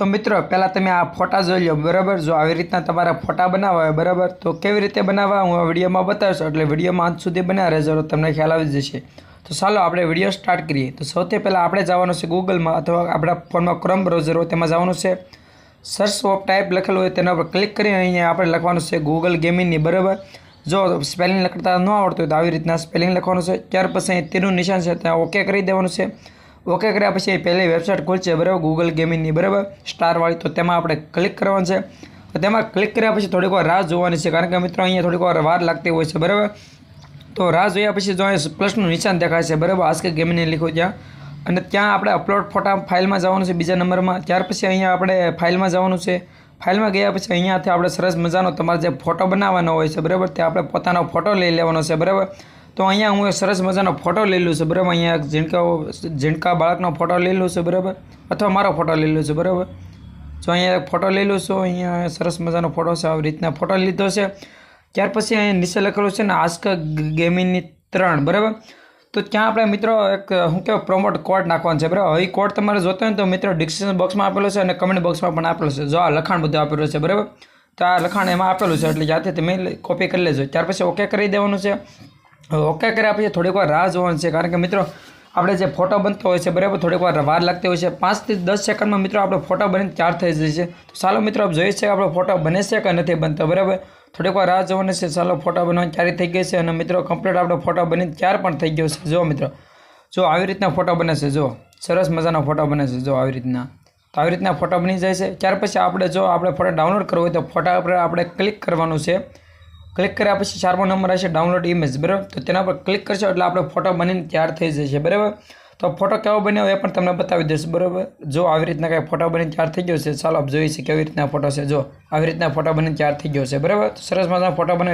તો મિત્રો, પહેલાં તમે આ ફોટા જોઈ લો, બરાબર? જો આવી રીતના તમારા ફોટા બનાવવા હોય, બરાબર? તો કેવી રીતે બનાવવા, હું આ વિડીયોમાં બતાવીશ. એટલે વિડીયોમાં અંત સુધી બન્યા રહેજો તમને ખ્યાલ આવી જશે. તો ચાલો, આપણે વીડિયો સ્ટાર્ટ કરીએ. તો સૌથી પહેલાં આપણે જવાનું છે ગૂગલમાં અથવા આપણા ફોનમાં ક્રમ બ્રાઉઝર હોય, તેમાં જવાનું છે. સર્ચ ઓફ ટાઈપ લખેલું હોય, તેના પર ક્લિક કરીને અહીંયા આપણે લખવાનું છે ગૂગલ ગેમિંગની બરાબર? જો સ્પેલિંગ લખતા ન આવડતું હોય, તો આવી રીતના સ્પેલિંગ લખવાનું છે. ત્યાર પછી અહીં તેનું નિશાન છે, ત્યાં ઓકે કરી દેવાનું છે. ઓકે, કર્યા પછી પહેલી વેબસાઇટ ખુલશે બરાબર ગૂગલ ગેમિંગની બરાબર? સ્ટારવાળી તો તેમાં આપણે ક્લિક કરવાનું છે. તેમાં ક્લિક કર્યા પછી થોડીક વાર રાહ જોવાની છે, કારણ કે મિત્રો અહીંયા થોડીક વાર વાર લાગતી હોય છે, બરાબર? તો રાહ જોયા પછી જો અહીંયા પ્લસનું નિશાન દેખાય છે, બરાબર? આસ્કે ગેમિંગને લીખું ત્યાં. અને ત્યાં આપણે અપલોડ ફોટા ફાઇલમાં જવાનું છે બીજા નંબરમાં. ત્યાર પછી અહીંયા આપણે ફાઇલમાં જવાનું છે. ફાઇલમાં ગયા પછી અહીંયાથી આપણે સરસ મજાનો તમારે જે ફોટો બનાવવાનો હોય છે, બરાબર? તે આપણે પોતાનો ફોટો લઈ લેવાનો છે, બરાબર? તો અહીંયા હું સરસ મજાનો ફોટો લઈ છું, બરાબર? અહીંયા ઝીણકાઓ, ઝીણકા બાળકનો ફોટો લઈ છું, બરાબર? અથવા મારો ફોટો લઈ છું, બરાબર? જો અહીંયા ફોટો લઈ છું, અહીંયા સરસ મજાનો ફોટો છે, આવી રીતના ફોટો લીધો છે. ત્યાર પછી અહીંયા નીચે લખેલું છે ને, આસ્ક ગેમિંગની ત્રણ બરાબર? તો ત્યાં આપણે મિત્રો એક, શું કહેવાય પ્રમોટ કોડ નાખવાનો છે, બરાબર? હવે કોડ તમારે જોતો હોય તો મિત્રો ડિસ્ક્રિપ્શન બોક્સમાં આપેલો છે અને કમેન્ટ બોક્સમાં પણ આપેલો છે. જો આ લખાણ બધું આપેલું છે, બરાબર? તો આ લખાણ એમાં આપેલું છે, એટલે જાતે તમે કોપી કરી લેજો. ત્યાર પછી ઓકે કરી દેવાનું છે. ઓકે કર્યા પછી થોડીક વાર રાહ જોવાની છે. કારણ કે મિત્રો, આપણે જે ફોટો બનતો હોય છે, બરાબર થોડીક વાર વાર લાગતી હોય છે. પાંચથી દસ સેકન્ડમાં મિત્રો આપણો ફોટો બનીને તૈયાર થઈ જાય છે. તો ચાલો મિત્રો, આપ જોઈએ છે આપણો ફોટો બને છે કે નથી બનતો, બરાબર? થોડીક વાર રાહ જોવાની છે. ચાલો ફોટો બનવાની તૈયારી થઈ ગઈ છે અને મિત્રો કમ્પ્લીટ આપણો ફોટો બનીને તૈયાર પણ થઈ ગયો છે. જો મિત્રો જો આવી રીતના ફોટો બને છે. જો સરસ મજાનો ફોટો બને છે. જો આવી રીતના. તો આવી રીતના ફોટો બની જાય છે. ત્યાર પછી આપણે જો આપણે ફોટો ડાઉનલોડ કરવો હોય તો ફોટા પર આપણે ક્લિક કરવાનું છે. ક્લિક કર્યા પછી ચારમો નંબર હશે ડાઉનલોડ ઇમેજ બરાબર? તો તેના પર ક્લિક કરશો એટલે આપણો ફોટો બનીને તૈયાર થઈ જશે, બરાબર? તો ફોટો કેવો બન્યો એ પણ તમને બતાવી દઈશ, બરાબર? જો આવી રીતના કંઈ ફોટો બનીને તૈયાર થઈ ગયો છે, ચાલો આપ જોઈએ છે કેવી રીતના ફોટો છે, જો આવી રીતના ફોટો બનીને તૈયાર થઈ ગયો છે, બરાબર? સરસ મજાનો ફોટો બને